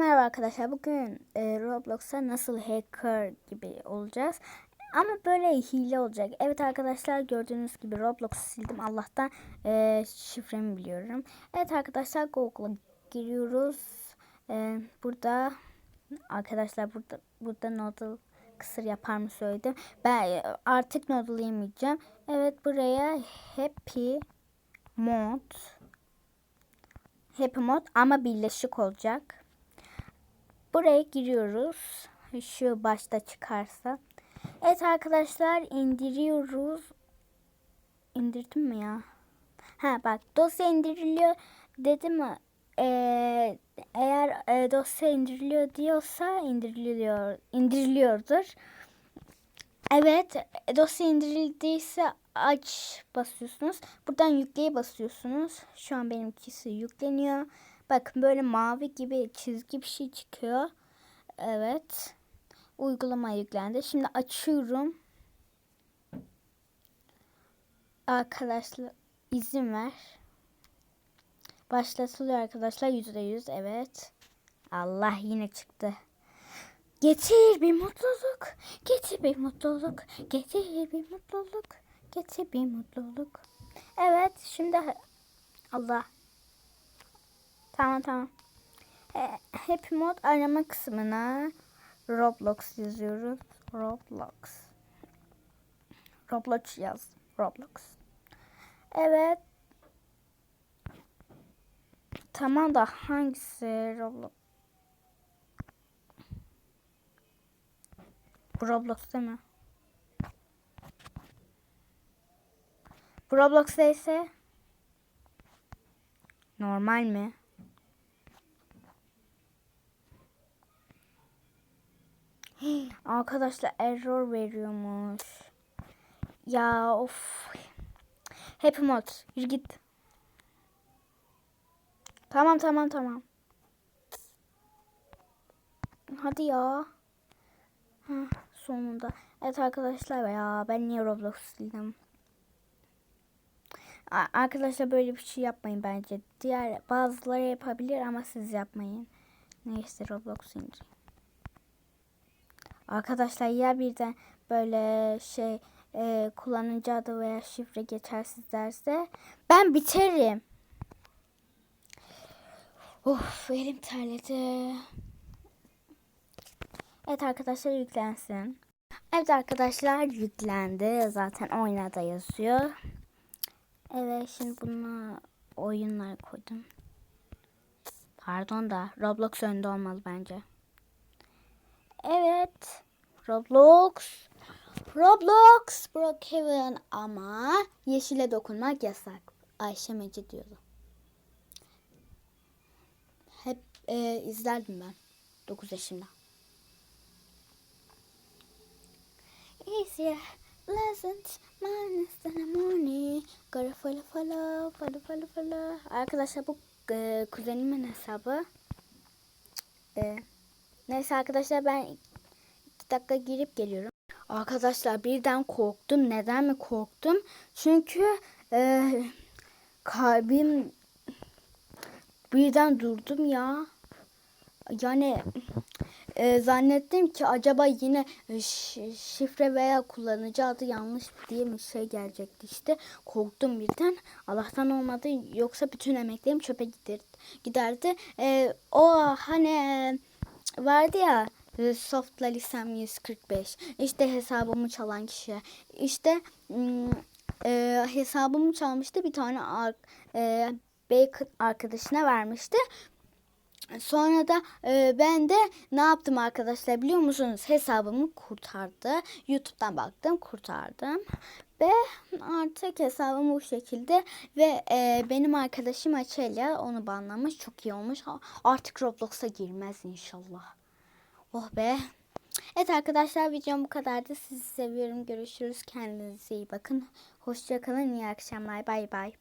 merhaba arkadaşlar. Bugün e, Roblox'a nasıl hacker gibi olacağız. Ama böyle hile olacak. Evet arkadaşlar gördüğünüz gibi Roblox'u sildim. Allah'tan e, şifremi biliyorum. Evet arkadaşlar Google'a giriyoruz. E, burada arkadaşlar burada burada noodle kısır yapar mı söyledim. Ben e, artık noodle yemeyeceğim. Evet buraya happy mod Happy Mod ama birleşik olacak. Buraya giriyoruz. Şu başta çıkarsa. Evet arkadaşlar indiriyoruz. İndirdim mi ya? Ha bak dosya indiriliyor dedi mi? Ee, eğer e, dosya indiriliyor diyorsa indiriliyor indiriliyordur. Evet dosya indirildi,se aç basıyorsunuz. Buradan yükleye basıyorsunuz. Şu an benimkisi yükleniyor. Bakın böyle mavi gibi çizgi bir şey çıkıyor. Evet. Uygulama yüklendi. Şimdi açıyorum. Arkadaşlar izin ver. Başlatılıyor arkadaşlar. Yüzde yüz evet. Allah yine çıktı. Getir bir mutluluk, getir bir mutluluk, getir bir mutluluk, getir bir mutluluk. Evet, şimdi Allah. Tamam tamam. E, Happy mod arama kısmına Roblox yazıyoruz. Roblox. Roblox yaz. Roblox. Evet. Tamam da hangisi Roblox? Bu Roblox değil mi? Bu Roblox ise normal mi? Arkadaşlar error veriyormuş. Ya of. Happy mod. Yürü git. Tamam tamam tamam. Hadi ya. Heh, sonunda. Evet arkadaşlar ya ben niye Roblox sildim? Arkadaşlar böyle bir şey yapmayın bence. Diğer bazıları yapabilir ama siz yapmayın. Neyse Roblox indir. Arkadaşlar ya birden böyle şey e, kullanıcı adı veya şifre geçersiz derse ben biterim. Of elim terledi. Evet arkadaşlar yüklensin. Evet arkadaşlar yüklendi. Zaten oyuna yazıyor. Evet şimdi bunu oyunlara koydum. Pardon da Roblox önde olmalı bence. Evet. Roblox. Roblox Brookhaven ama yeşile dokunmak yasak. Ayşe Meci diyordu. Hep e, izlerdim ben 9 yaşında. Easier, pleasant, minus than morning. Gotta follow, follow, follow, follow, follow. Arkadaşlar bu e, kuzenimin hesabı. E, neyse arkadaşlar ben iki dakika girip geliyorum. Arkadaşlar birden korktum. Neden mi korktum? Çünkü e, kalbim birden durdum ya. Yani e, zannettim ki acaba yine ş- şifre veya kullanıcı adı yanlış diye bir şey gelecekti işte. Korktum birden. Allah'tan olmadı. Yoksa bütün emeklerim çöpe gider, giderdi. E, o hani e, vardı ya e, Soft'la lisem 145. İşte hesabımı çalan kişi. İşte e, hesabımı çalmıştı bir tane ar- e, bacon arkadaşına vermişti. Sonra da e, ben de ne yaptım arkadaşlar biliyor musunuz? Hesabımı kurtardı. YouTube'dan baktım kurtardım. Ve artık hesabım bu şekilde. Ve e, benim arkadaşım Açelya onu banlamış. Çok iyi olmuş. Artık Roblox'a girmez inşallah. Oh be. Evet arkadaşlar videom bu kadardı. Sizi seviyorum. Görüşürüz. Kendinize iyi bakın. Hoşçakalın. İyi akşamlar. Bay bay.